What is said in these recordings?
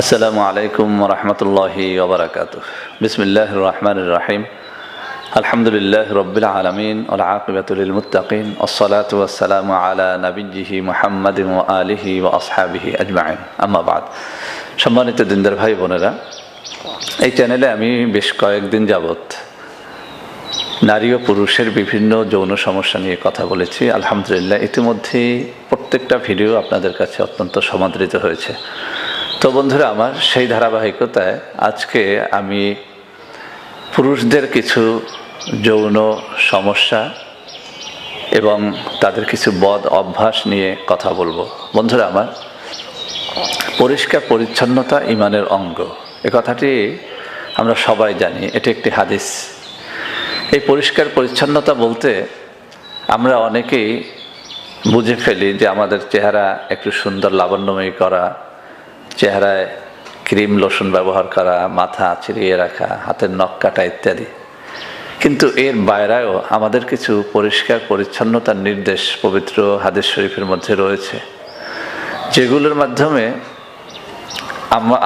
আসসালামু আলাইকুম রহমতুল্লাহি ওবরাকাত বিসমিল্লাহ রহমান রাহিম। আলহামদুলিল্লাহ রবিল আলমিন ওসলাত ওয়াসালাম আলা নবীজিহি মোহাম্মদ আলিহি ও আসহাবিহি আজমাইন। আম্মাবাদ সম্মানিত দিনদার ভাই বোনেরা, এই চ্যানেলে আমি বেশ কয়েকদিন যাবত নারী ও পুরুষের বিভিন্ন যৌন সমস্যা নিয়ে কথা বলেছি। আলহামদুলিল্লাহ, ইতিমধ্যেই প্রত্যেকটা ভিডিও আপনাদের কাছে অত্যন্ত সমাদৃত হয়েছে। তো বন্ধুরা, আমার সেই ধারাবাহিকতায় আজকে আমি পুরুষদের কিছু যৌন সমস্যা এবং তাদের কিছু বদ অভ্যাস নিয়ে কথা বলব। বন্ধুরা, আমার পরিষ্কার পরিচ্ছন্নতা ইমানের অঙ্গ। এ কথাটি আমরা সবাই জানি, এটি একটি হাদিস। এই পরিষ্কার পরিচ্ছন্নতা বলতে আমরা অনেকেই বুঝে ফেলি যে আমাদের চেহারা একটু সুন্দর, লাবণ্যময়ী করা চেহারায় ক্রিম, লোশন ব্যবহার করা, মাথা চিরিয়ে রাখা, হাতের নখ কাটা ইত্যাদি। কিন্তু এর বাইরেও আমাদের কিছু পরিষ্কার পরিচ্ছন্নতার নির্দেশ পবিত্র হাদিস শরীফের মধ্যে রয়েছে, যেগুলোর মাধ্যমে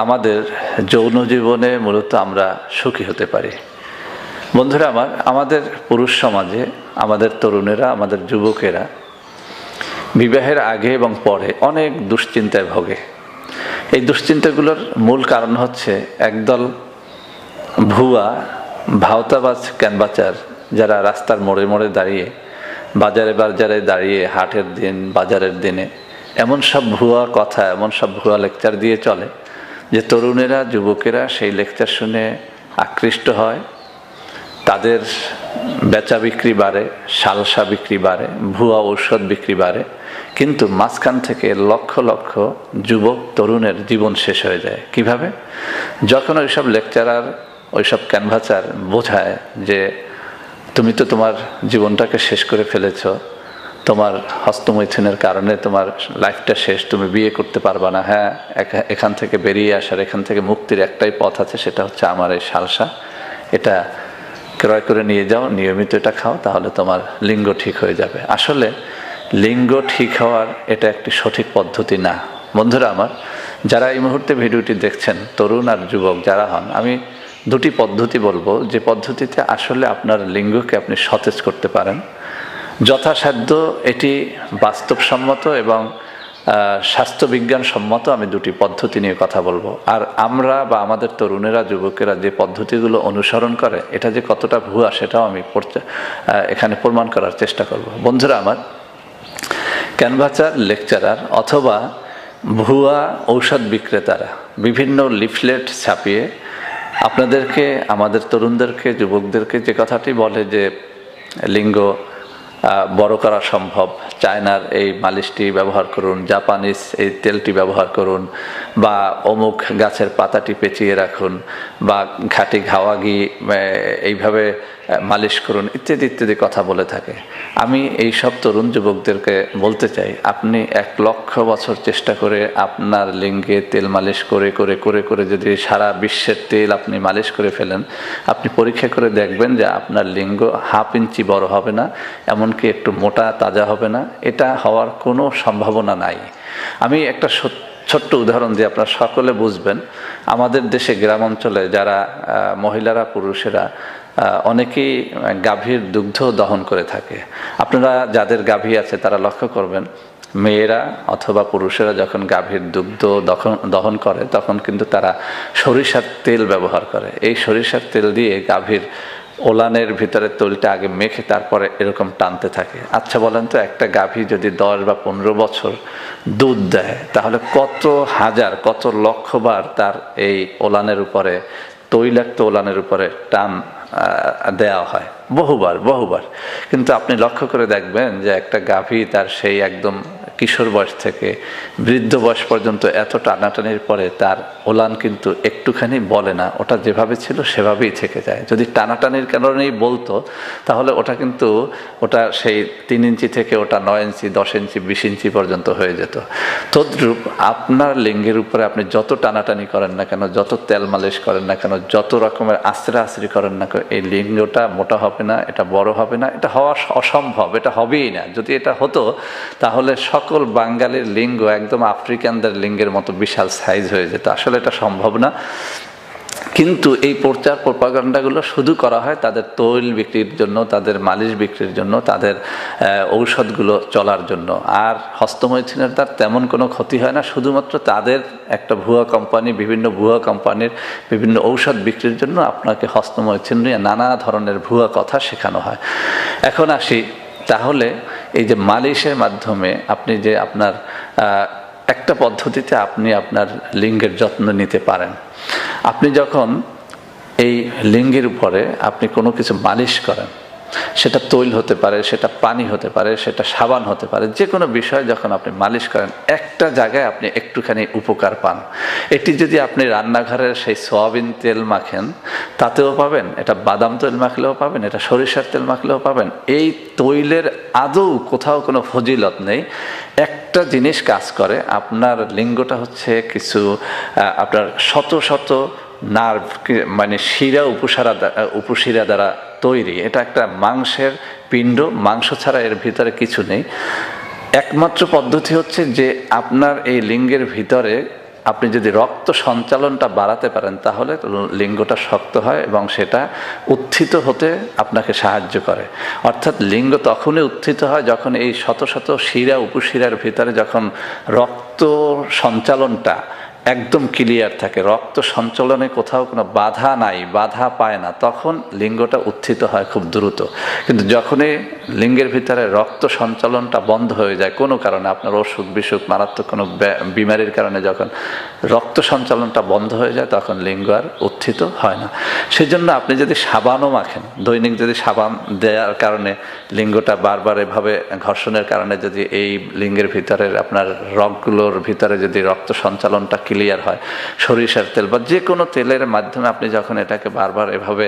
আমাদের যৌন জীবনে মূলত আমরা সুখী হতে পারি। বন্ধুরা, আমার আমাদের পুরুষ সমাজে, আমাদের তরুণেরা, আমাদের যুবকেরা বিবাহের আগে এবং পরে অনেক দুশ্চিন্তায় ভোগে। এই দুশ্চিন্তাগুলোর মূল কারণ হচ্ছে একদল ভুয়া ভাওতাবাজ ক্যানবাচার যারা রাস্তার মোড়ে মোড়ে দাঁড়িয়ে, বাজারে বাজারে দাঁড়িয়ে, হাটের দিন, বাজারের দিনে এমন সব ভুয়া কথা, এমন সব ভুয়া লেকচার দিয়ে চলে যে তরুণেরা, যুবকেরা সেই লেকচার শুনে আকৃষ্ট হয়। তাদের বেচা বিক্রি বাড়ে, সালসা বিক্রি বাড়ে, ভুয়া ঔষধ বিক্রি বাড়ে। কিন্তু মাঝখান থেকে লক্ষ লক্ষ যুবক তরুণের জীবন শেষ হয়ে যায়। কীভাবে? যখন ওইসব লেকচারার ওইসব ক্যানভাসার বোঝায় যে তুমি তো তোমার জীবনটাকে শেষ করে ফেলেছ, তোমার হস্তমৈথুনের কারণে তোমার লাইফটা শেষ, তুমি বিয়ে করতে পারবা না। হ্যাঁ এখান থেকে বেরিয়ে আসার, এখান থেকে মুক্তির একটাই পথ আছে, সেটা হচ্ছে আমার এই সালসা। এটা ক্রয় করে নিয়ে যাও, নিয়মিত এটা খাও, তাহলে তোমার লিঙ্গ ঠিক হয়ে যাবে। আসলে লিঙ্গ ঠিক হওয়ার এটা একটি সঠিক পদ্ধতি না। বন্ধুরা আমার, যারা এই মুহূর্তে ভিডিওটি দেখছেন, তরুণ আর যুবক যারা হন, আমি দুটি পদ্ধতি বলব। যে পদ্ধতিতে আসলে আপনার লিঙ্গকে আপনি সতেজ করতে পারেন। যথাসাধ্য এটি বাস্তবসম্মত এবং স্বাস্থ্যবিজ্ঞান সম্মত আমি দুটি পদ্ধতি নিয়ে কথা বলব। আর আমরা বা আমাদের তরুণেরা, যুবকেরা যে পদ্ধতিগুলো অনুসরণ করে, এটা যে কতটা ভুয়া সেটাও আমি এখানে প্রমাণ করার চেষ্টা করব। বন্ধুরা আমার ক্যানভাচার লেকচারার অথবা ভুয়া ঔষধ বিক্রেতারা বিভিন্ন লিফলেট ছাপিয়ে আপনাদেরকে, আমাদের তরুণদেরকে, যুবকদেরকে যে কথাটি বলে যে লিঙ্গ বড় করা সম্ভব, চায়নার এই মালিশটি ব্যবহার করুন, জাপানিজ এই তেলটি ব্যবহার করুন, বা অমুক গাছের পাতাটি পেঁচিয়ে রাখুন, বা ঘাটি ঘাওয়াগি এইভাবে মালিশ করুন, ইত্যাদি ইত্যাদি কথা বলে থাকে। আমি এই সব তরুণ যুবকদেরকে বলতে চাই, আপনি এক লক্ষ বছর চেষ্টা করে আপনার লিঙ্গে তেল মালিশ করে করে করে করে যদি সারা বিশ্বের তেল আপনি মালিশ করে ফেলেন, আপনি পরীক্ষা করে দেখবেন যে আপনার লিঙ্গ হাফ ইঞ্চি বড় হবে না, এমনকি একটু মোটা, তাজা হবে না। এটা হওয়ার কোনো সম্ভাবনা নাই। আমি একটা সত্য ছোট্ট উদাহরণ দিয়ে আপনারা সকলে বুঝবেন, আমাদের দেশে গ্রাম অঞ্চলে যারা মহিলারা, পুরুষেরা অনেকেই গাভীর দুগ্ধ দহন করে থাকে। আপনারা যাদের গাভী আছে, তারা লক্ষ্য করবেন, মেয়েরা অথবা পুরুষেরা যখন গাভীর দুগ্ধ দহন দহন করে, তখন কিন্তু তারা সরিষার তেল ব্যবহার করে। এই সরিষার তেল দিয়ে গাভীর ওলানের ভিতরে তৈলটা আগে মেখে তারপরে এরকম টানতে থাকে। আচ্ছা বলেন তো, একটা গাভী যদি দশ বা পনেরো বছর দুধ দেয়, তাহলে কত হাজার, কত লক্ষবার তার এই ওলানের উপরে, তৈলাক্ত ওলানের উপরে টান দেওয়া হয়। বহুবার বহুবার। কিন্তু আপনি লক্ষ্য করে দেখবেন যে একটা গাভী তার সেই একদম কিশোর বয়স থেকে বৃদ্ধ বয়স পর্যন্ত এত টানাটানির পরে তার ওলান কিন্তু একটুখানি বলে না। ওটা যেভাবে ছিল সেভাবেই থেকে যায়। যদি টানাটানির কারণেই বলতো, তাহলে ওটা কিন্তু ওটা সেই তিন ইঞ্চি থেকে ওটা নয় ইঞ্চি, দশ ইঞ্চি, বিশ ইঞ্চি পর্যন্ত হয়ে যেত। তদ্রূপ আপনার লিঙ্গের উপরে আপনি যত টানাটানি করেন না কেন, যত তেল মালিশ করেন না কেন, যত রকমের আশ্রে আশ্রি করেন না কেন, এই লিঙ্গটা মোটা হবে না, এটা বড় হবে না, এটা হওয়া অসম্ভব, এটা হবেই না। যদি এটা হতো, তাহলে সক সকল বাঙালির লিঙ্গ একদম আফ্রিকানদের লিঙ্গের মতো বিশাল সাইজ হয়ে যেত। আসলে এটা সম্ভব না। কিন্তু এই প্রচার প্রপাগান্ডাগুলো শুধু করা হয় তাদের তৈল বিক্রির জন্য, তাদের মালিশ বিক্রির জন্য, তাদের ঔষধগুলো চলার জন্য। আর হস্তমৈথুনের তার তেমন কোনো ক্ষতি হয় না। শুধুমাত্র তাদের একটা ভুয়া কোম্পানি বিভিন্ন ভুয়া কোম্পানির বিভিন্ন ঔষধ বিক্রির জন্য আপনাকে হস্তমৈথুন নিয়ে নানা ধরনের ভুয়া কথা শেখানো হয়। এখন আসি। তাহলে এই যে মালিশের মাধ্যমে আপনি যে আপনার একটা পদ্ধতিতে আপনি আপনার লিঙ্গের যত্ন নিতে পারেন। আপনি যখন এই লিঙ্গের উপরে আপনি কোনো কিছু মালিশ করেন সেটা তৈল হতে পারে, সেটা পানি হতে পারে, সেটা সাবান হতে পারে যে কোনো বিষয় যখন আপনি মালিশ করেন, একটা জায়গায় আপনি একটুখানি উপকার পান। এটি যদি আপনি রান্নাঘরের সেই সয়াবিন তেল মাখেন, তাতেও পাবেন, এটা বাদাম তেল মাখলেও পাবেন, এটা সরিষার তেল মাখলেও পাবেন। এই তৈলের আদৌ কোথাও কোনো ফজিলত নেই। একটা জিনিস কাজ করে, আপনার লিঙ্গটা হচ্ছে কিছু আপনার শত শত নার্ভ মানে শিরা, উপসারা উপশিরা দ্বারা তৈরি। এটা একটা মাংসের পিণ্ড। মাংস ছাড়া এর ভিতরে কিছু নেই। একমাত্র পদ্ধতি হচ্ছে যে আপনার এই লিঙ্গের ভিতরে আপনি যদি রক্ত সঞ্চালনটা বাড়াতে পারেন, তাহলে লিঙ্গটা শক্ত হয় এবং সেটা উত্থিত হতে আপনাকে সাহায্য করে। অর্থাৎ লিঙ্গ তখনই উত্থিত হয় যখন এই শত শত শিরা, উপশিরার ভিতরে যখন রক্ত সঞ্চালনটা একদম ক্লিয়ার থাকে। রক্ত সঞ্চালনে কোথাও কোনো বাধা নাই, বাধা পায় না। তখন লিঙ্গটা উত্থিত হয় খুব দ্রুত। কিন্তু যখনই লিঙ্গের ভিতরে রক্ত সঞ্চালনটা বন্ধ হয়ে যায়, কোনো কারণে আপনার অসুখ, বিসুখ, মারাত্মক কোনো বিমারির কারণে যখন রক্ত সঞ্চালনটা বন্ধ হয়ে যায়, তখন লিঙ্গ আর উত্থিত হয় না। সেজন্য আপনি যদি সাবানও মাখেন, দৈনিক যদি সাবান দেওয়ার কারণে লিঙ্গটা বারবার এভাবে ঘর্ষণের কারণে যদি এই লিঙ্গের ভিতরের আপনার রগগুলোর ভিতরে যদি রক্ত সঞ্চালনটা ক্লিয়ার হয়। সরিষার তেল বা যে কোনো তেলের মাধ্যমে আপনি যখন এটাকে বারবার এভাবে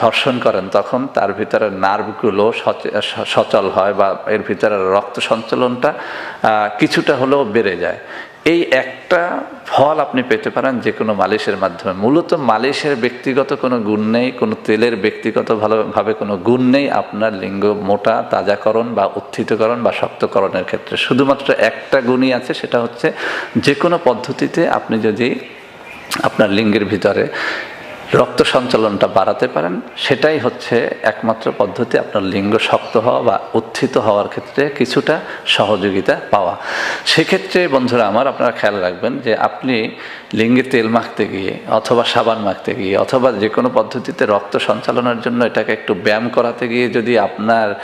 ঘর্ষণ করেন, তখন তার ভিতরে নার্ভগুলো সচল হয় বা এর ভিতরে রক্ত সঞ্চালনটা কিছুটা হলেও বেড়ে যায়। এই একটা ফল আপনি পেতে পারেন যে কোনো মালিশের মাধ্যমে। মূলত মালিশের ব্যক্তিগত কোনো গুণ নেই, কোনো তেলের ব্যক্তিগত ভালোভাবে কোনো গুণ নেই আপনার লিঙ্গ মোটা, তাজাকরণ বা উত্থিতকরণ বা শক্তকরণের ক্ষেত্রে। শুধুমাত্র একটা গুণই আছে, সেটা হচ্ছে যে কোনো পদ্ধতিতে আপনি যদি আপনার লিঙ্গের ভিতরে রক্ত সঞ্চালনটা বাড়াতে পারেন। সেটাই হচ্ছে একমাত্র পদ্ধতি আপনার লিঙ্গ শক্ত হওয়া বা উত্থিত হওয়ার ক্ষেত্রে কিছুটা সহযোগিতা পাওয়া। সেক্ষেত্রে বন্ধুরা আমার আপনারা খেয়াল রাখবেন যে আপনি লিঙ্গে তেল মাখতে গিয়ে অথবা সাবান মাখতে গিয়ে অথবা যে কোনো পদ্ধতিতে রক্ত সঞ্চালনের জন্য এটাকে একটু ব্যায়াম করাতে গিয়ে যদি আপনার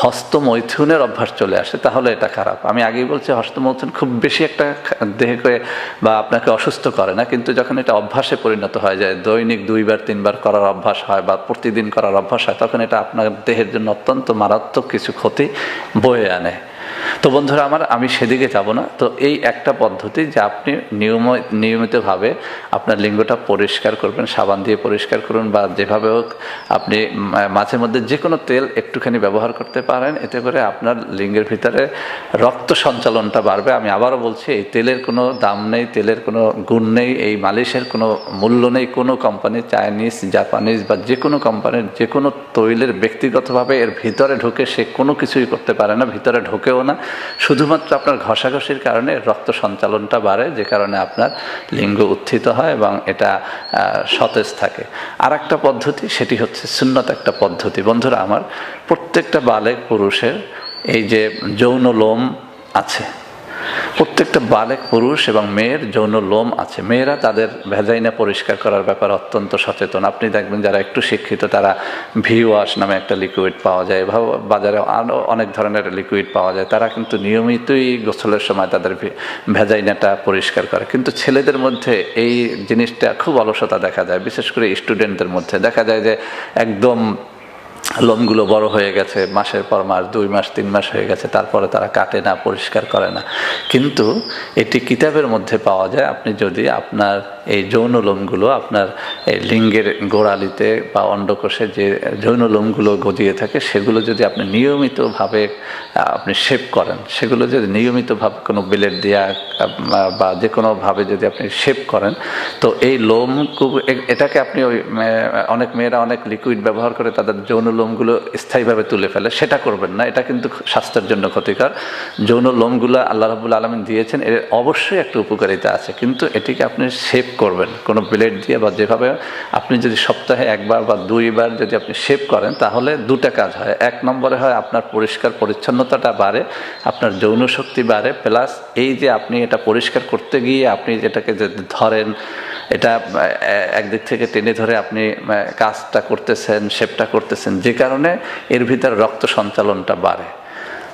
হস্তমৈথুনের অভ্যাস চলে আসে, তাহলে এটা খারাপ। আমি আগেই বলছি, হস্তমৈথুন খুব বেশি একটা দেহকে বা আপনাকে অসুস্থ করে না, কিন্তু যখন এটা অভ্যাসে পরিণত হয়ে যায় দৈনিক দুইবার, তিনবার করার অভ্যাস হয় বা প্রতিদিন করার অভ্যাস হয়, তখন এটা আপনার দেহের জন্য অত্যন্ত মারাত্মক কিছু ক্ষতি বয়ে আনে। তো বন্ধুরা আমার, আমি সেদিকে যাব না। তো এই একটা পদ্ধতি যে আপনি নিয়ম নিয়মিতভাবে আপনার লিঙ্গটা পরিষ্কার করবেন, সাবান দিয়ে পরিষ্কার করুন বা যেভাবে হোক আপনি মাঝে মধ্যে যে কোনো তেল একটুখানি ব্যবহার করতে পারেন, এতে করে আপনার লিঙ্গের ভিতরে রক্ত সঞ্চালনটা বাড়বে। আমি আবারও বলছি, এই তেলের কোনো দাম নেই, তেলের কোনো গুণ নেই, এই মালিশের কোনো মূল্য নেই। কোনো কোম্পানি চাইনিজ জাপানিজ বা যে কোনো কোম্পানির যে কোনো তৈলের ব্যক্তিগতভাবে এর ভিতরে ঢুকে সে কোনো কিছুই করতে পারে না, ভিতরে ঢোকেও না। শুধুমাত্র আপনার ঘষাঘষির কারণে রক্ত সঞ্চালনটা বাড়ে, যে কারণে আপনার লিঙ্গ উত্থিত হয় এবং এটা সতেজ থাকে। আর একটা পদ্ধতি, সেটি হচ্ছে সুন্নত একটা পদ্ধতি। বন্ধুরা, আমার প্রত্যেকটা বালেক পুরুষের এই যে যৌন লোম আছে প্রত্যেকটা বালেক পুরুষ এবং মেয়ের যৌন লোম আছে। মেয়েরা তাদের ভেজাইনা পরিষ্কার করার ব্যাপারে অত্যন্ত সচেতন। আপনি দেখবেন যারা একটু শিক্ষিত, তারা ভি ওয়াশ নামে একটা লিকুইড পাওয়া যায়। এভাবে বাজারে আরও অনেক ধরনের লিকুইড পাওয়া যায়। তারা কিন্তু নিয়মিতই গোসলের সময় তাদের ভেজাইনাটা পরিষ্কার করে। কিন্তু ছেলেদের মধ্যে এই জিনিসটা খুব অলসতা দেখা যায়। বিশেষ করে স্টুডেন্টদের মধ্যে। দেখা যায় যে একদম লোমগুলো বড় হয়ে গেছে, মাসের পর মাস, দুই মাস, তিন মাস হয়ে গেছে, তারপরে তারা কাটে না, পরিষ্কার করে না। কিন্তু এটি কিতাবের মধ্যে পাওয়া যায়, আপনি যদি আপনার এই যৌন লোমগুলো, আপনার এই লিঙ্গের গোড়ালিতে বা অন্ডকোষে যে যৌন লোমগুলো গজিয়ে থাকে, সেগুলো যদি আপনি নিয়মিতভাবে আপনি শেপ করেন, সেগুলো যদি নিয়মিতভাবে কোনো ব্লেড দেওয়া বা যে কোনোভাবে যদি আপনি শেপ করেন, তো এই লোম এটাকে আপনি ওই অনেক মেয়েরা অনেক লিকুইড ব্যবহার করে, তাদের যৌন লোমগুলো স্থায়ীভাবে তুলে ফেলে, সেটা করবেন না, এটা কিন্তু স্বাস্থ্যের জন্য ক্ষতিকর। যৌন লোমগুলো আল্লাহ রাবুল আলমিন দিয়েছেন, এর অবশ্যই একটা উপকারিতা আছে, কিন্তু এটিকে আপনি শেপ করবেন, কোনো ব্লেড দিয়ে বা যেভাবে আপনি যদি সপ্তাহে একবার বা দুইবার যদি আপনি শেপ করেন, তাহলে দুটা কাজ হয়। এক নম্বরে হয় আপনার পরিষ্কার পরিচ্ছন্নতাটা বাড়ে, আপনার যৌন শক্তি বাড়ে প্লাস এই যে আপনি এটা পরিষ্কার করতে গিয়ে আপনি যেটাকে যে ধরেন এটা একদিক থেকে টেনে ধরে আপনি কাজটা করতেছেন, শেপটা করতেছেন, যে কারণে এর ভিতরে রক্ত সঞ্চালনটা বাড়ে।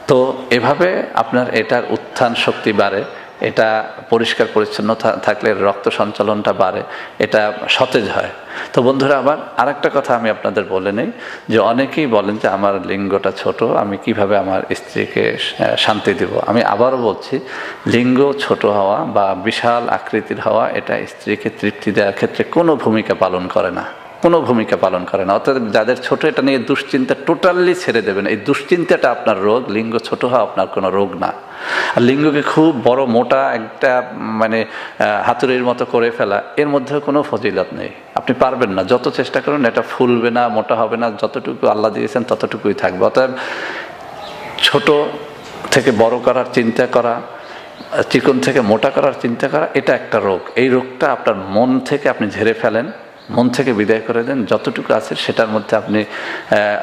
তো এভাবে আপনার এটার উত্থান শক্তি বাড়ে। এটা পরিষ্কার পরিচ্ছন্ন থাকলে রক্ত সঞ্চালনটা বাড়ে, এটা সতেজ হয়। তো বন্ধুরা, আবার আরেকটা কথা আমি আপনাদের বলে নেই, যে অনেকেই বলেন যে আমার লিঙ্গটা ছোট, আমি কীভাবে আমার স্ত্রীকে শান্তি দেব? আমি আবারও বলছি, লিঙ্গ ছোট হওয়া বা বিশাল আকৃতির হওয়া, এটা স্ত্রীকে তৃপ্তি দেওয়ার ক্ষেত্রে কোনো ভূমিকা পালন করে না। কোনো ভূমিকা পালন করে না। অর্থাৎ যাদের ছোট, এটা নিয়ে দুশ্চিন্তা টোটালি ছেড়ে দেবেন। এই দুশ্চিন্তাটা আপনার রোগ, লিঙ্গ ছোট হওয়া আপনার কোনো রোগ না। আর লিঙ্গকে খুব বড়, মোটা একটা মানে হাতুড়ির মতো করে ফেলা, এর মধ্যে কোনো ফজিলত নেই। আপনি পারবেন না। যত চেষ্টা করুন, এটা ফুলবে না, মোটা হবে না, যতটুকু আল্লাহ দিয়েছেন, ততটুকুই থাকবে। অতএব ছোট থেকে বড় করার চিন্তা করা চিকন থেকে মোটা করার চিন্তা করা, এটা একটা রোগ। এই রোগটা আপনার মন থেকে আপনি ঝেড়ে ফেলেন। মন থেকে বিদায় করে দেন, যতটুকু আছে সেটার মধ্যে আপনি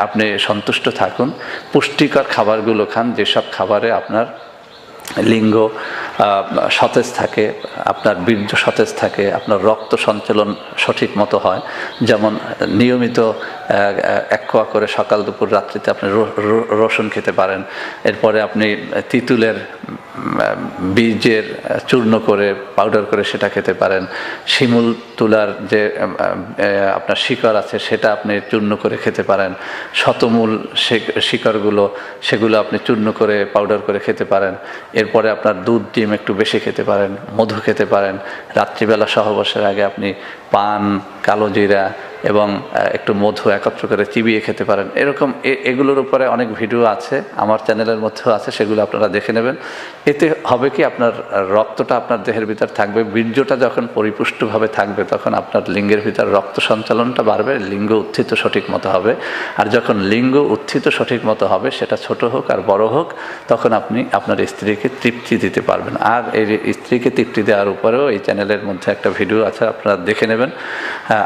আপনি সন্তুষ্ট থাকুন। পুষ্টিকর খাবারগুলো খান, যেসব খাবারে আপনার লিঙ্গ সতেজ থাকে, আপনার বীর্য সতেজ থাকে, আপনার রক্ত সঞ্চালন সঠিক মতো হয়। যেমন নিয়মিত এক কোয়া করে সকাল দুপুর রাত্রিতে আপনি রসুন খেতে পারেন। এরপরে আপনি তিতুলের বীজের চূর্ণ করে পাউডার করে সেটা খেতে পারেন। শিমুল তুলার যে আপনার শিকড় আছে সেটা আপনি চূর্ণ করে খেতে পারেন। শতমূল শিকড়গুলো সেগুলো আপনি চূর্ণ করে পাউডার করে খেতে পারেন। এরপরে আপনার দুধ, ডিম একটু বেশি খেতে পারেন, মধু খেতে পারেন। রাত্রিবেলা সহবাসের আগে আপনি পান, কালো জিরা এবং একটু মধু একত্র করে চিবিয়ে খেতে পারেন। এরকম এগুলোর উপরে অনেক ভিডিও আছে, আমার চ্যানেলের মধ্যেও আছে, সেগুলো আপনারা দেখে নেবেন। এতে হবে কি আপনার রক্তটা আপনার দেহের ভিতর থাকবে, বীর্যটা যখন পরিপুষ্টভাবে থাকবে, তখন আপনার লিঙ্গের ভিতর রক্ত সঞ্চালনটা বাড়বে, লিঙ্গ উত্থিত সঠিক মতো হবে। আর যখন লিঙ্গ উত্থিত সঠিক মতো হবে, সেটা ছোট হোক আর বড় হোক, তখন আপনি আপনার স্ত্রীকে তৃপ্তি দিতে পারবেন। আর এই স্ত্রীকে তৃপ্তি দেওয়ার উপরেও এই চ্যানেলের মধ্যে একটা ভিডিও আছে, আপনারা দেখে নেবেন।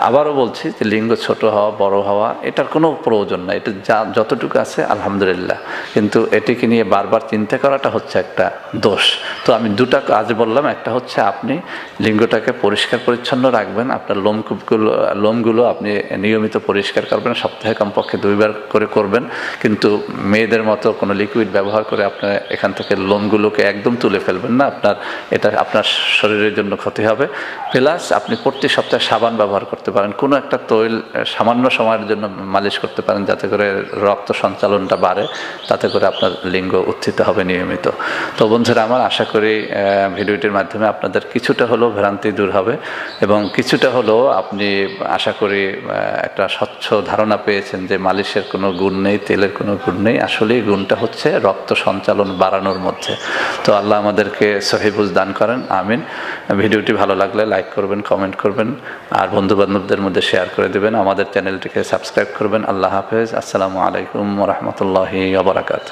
আবারও বলছি যে লিঙ্গ ছোট হওয়া, বড় হওয়া, এটার কোনো প্রয়োজন নাই। এটা যা, যতটুকু আছে, আলহামদুলিল্লাহ। কিন্তু এটিকে নিয়ে বারবার চিন্তা করাটা হচ্ছে একটা দোষ। তো আমি দুটা কাজ বললাম, একটা হচ্ছে আপনি লিঙ্গটাকে পরিষ্কার পরিচ্ছন্ন রাখবেন, আপনার লোমকূপগুলো, লোমগুলো আপনি নিয়মিত পরিষ্কার করবেন, সপ্তাহে কমপক্ষে দুইবার করে করবেন। কিন্তু মেয়েদের মতো কোনো লিকুইড ব্যবহার করে আপনার এখান থেকে লোমগুলোকে একদম তুলে ফেলবেন না। আপনার, এটা আপনার শরীরের জন্য ক্ষতি হবে। প্লাস আপনি প্রতি সপ্তাহে সাবান ব্যবহার করতে পারেন। কোনো একটা তৈল সামান্য সময়ের জন্য মালিশ করতে পারেন যাতে করে রক্ত সঞ্চালনটা বাড়ে, তাতে করে আপনার লিঙ্গ উত্থিত হবে নিয়মিত। তো বন্ধুরা, আমার আশা করি ভিডিওটির মাধ্যমে আপনাদের কিছুটা হলেও ভ্রান্তি দূর হবে এবং কিছুটা হলেও আপনি আশা করি একটা স্বচ্ছ ধারণা পেয়েছেন যে মালিশের কোনো গুণ নেই, তেলের কোনো গুণ নেই। আসলেই গুণটা হচ্ছে রক্ত সঞ্চালন বাড়ানোর মধ্যে। তো আল্লাহ আমাদেরকে সহিবুজ দান করেন, আমিন। ভিডিওটি ভালো লাগলে লাইক করবেন, কমেন্ট করবেন, আর বন্ধু বান্ধবদের মধ্যে শেয়ার করে দেবেন। আমাদের চ্যানেলটিকে সাবস্ক্রাইব করবেন। আল্লাহ হাফেজ। আসসালামু আলাইকুম রহমতুল্লাহি আবরাকাত